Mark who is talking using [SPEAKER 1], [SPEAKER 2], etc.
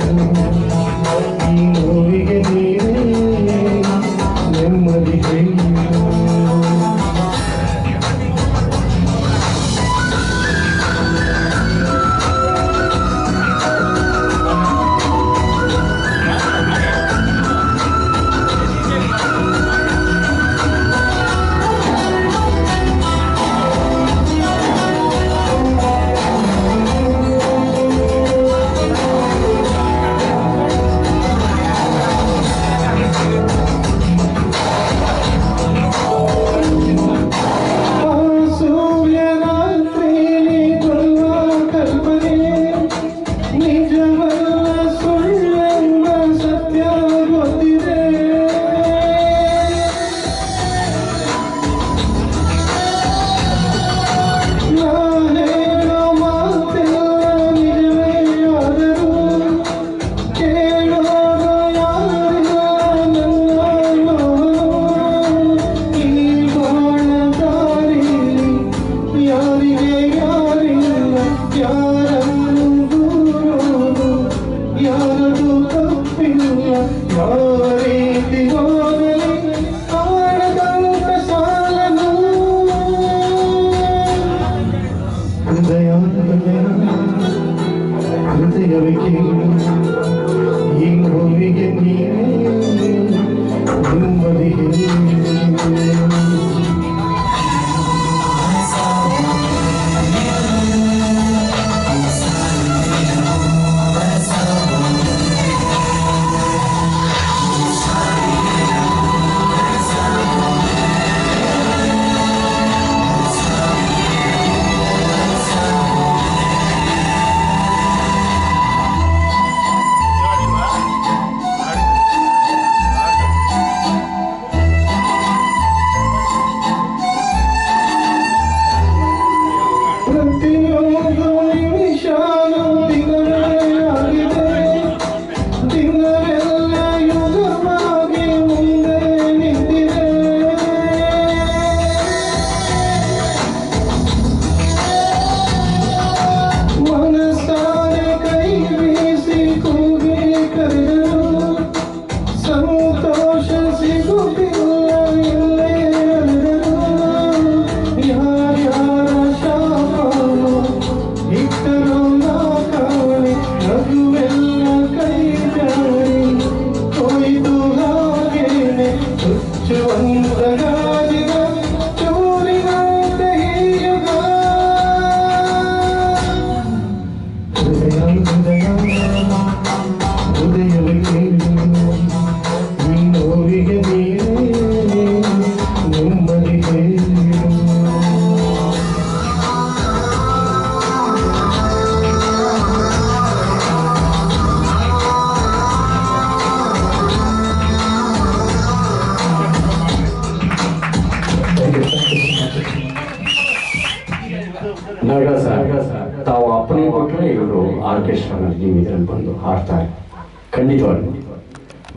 [SPEAKER 1] Senhor.
[SPEAKER 2] ನಾಗ sir ತಾವು ಅಪ್ಪನೇ ಕೊಟ್ಟರೆ ಇವರು ಆರ್ಕೆಸ್ಟ್ರಾನಲ್ಲಿ ನೀವು ಇದರಲ್ಲಿ ಬಂದು ಹಾಡ್ತಾರೆ. ಖಂಡಿತವಾಗಿ